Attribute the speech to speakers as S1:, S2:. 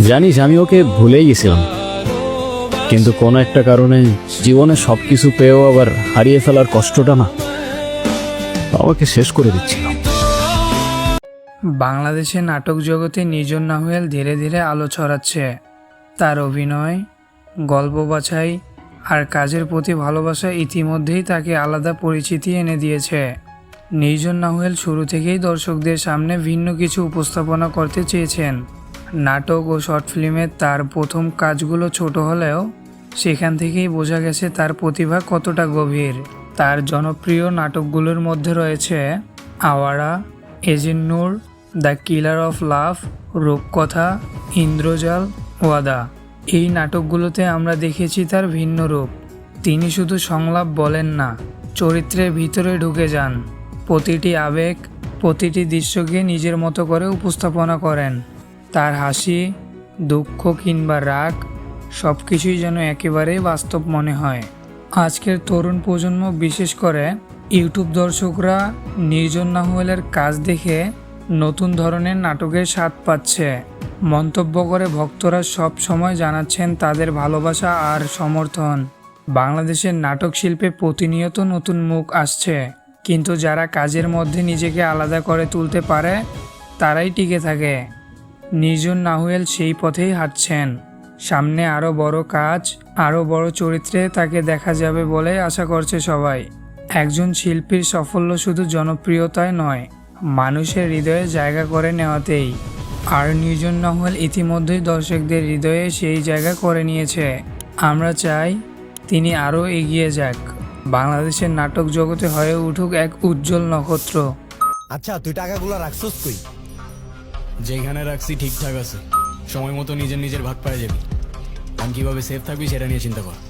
S1: জানিস, আমি ওকে ভুলেই গেছিলাম। কিন্তু কোনো একটা কারণে জীবনে সব কিছু পেয়েও আবার হারিয়ে ফেলার কষ্টটা না, আমাকে শেষ করে দিচ্ছিল।
S2: বাংলাদেশে নাটক জগতে নির্জন নাহুয়েল ধীরে ধীরে আলো ছড়াচ্ছে। তার অভিনয়, গল্প বাছাই আর কাজের প্রতি ভালোবাসা ইতিমধ্যেই তাকে আলাদা পরিচিতি এনে দিয়েছে। নির্জন নাহুয়েল শুরু থেকেই দর্শকদের সামনে ভিন্ন কিছু উপস্থাপনা করতে চেয়েছেন। নাটক ও শর্ট ফিল্মে তার প্রথম কাজগুলো ছোট হলেও সেখান থেকেই বোঝা গেছে তার প্রতিভা কতটা গভীর। তার জনপ্রিয় নাটকগুলোর মধ্যে রয়েছে Awara agent Noor, the killer of love Rupkotha, Indrajal, Wada. এই নাটকগুলোতে আমরা দেখেছি তার ভিন্ন রূপ। তিনি শুধু সংলাপ বলেন না, চরিত্রের ভিতরে ঢুকে যান। প্রতিটি আবেগ, প্রতিটি দৃশ্যকে নিজের মতো করে উপস্থাপনা করেন। তার হাসি, দুঃখ কিংবা রাগ সব কিছুই যেন একেবারেই বাস্তব মনে হয়। আজকের তরুণ প্রজন্ম, বিশেষ করে ইউটিউব দর্শকরা নির্জন নাহুয়েলের কাজ দেখে নতুন ধরনের নাটকের স্বাদ পাচ্ছে। মন্তব্য করে ভক্তরা সব সময় জানাচ্ছেন তাদের ভালোবাসা আর সমর্থন। বাংলাদেশের নাটক শিল্পে প্রতিনিয়ত নতুন মুখ আসছে। কিন্তু যারা কাজের মধ্যে নিজেকে আলাদা করে তুলতে পারে, তারাই টিকে থাকে। নির্জন নাহুয়েল সেই পথেই হাঁটছেন। সামনে আরও বড় কাজ আরও বড় চরিত্রে তাকে দেখা যাবে বলে আশা করছে সবাই। একজন শিল্পীর সাফল্য শুধু জনপ্রিয়তায় নয়, মানুষের হৃদয়ে জায়গা করে নেওয়াতেই। আর নির্জন নাহুয়েল ইতিমধ্যেই দর্শকদের হৃদয়ে সেই জায়গা করে নিয়েছে। আমরা চাই তিনি আরও এগিয়ে যাক। বাংলাদেশের নাটক জগতে হয়ে উঠুক এক উজ্জ্বল নক্ষত্র।
S3: আচ্ছা তুই টাকাগুলো রাখছস কই?
S4: যেখানে রাখছি ঠিকঠাক আছে। সময় মতো নিজের নিজের ভাগ পাওয়া যাবি। আমি কীভাবে সেফ থাকবি সেটা নিয়ে চিন্তা কর।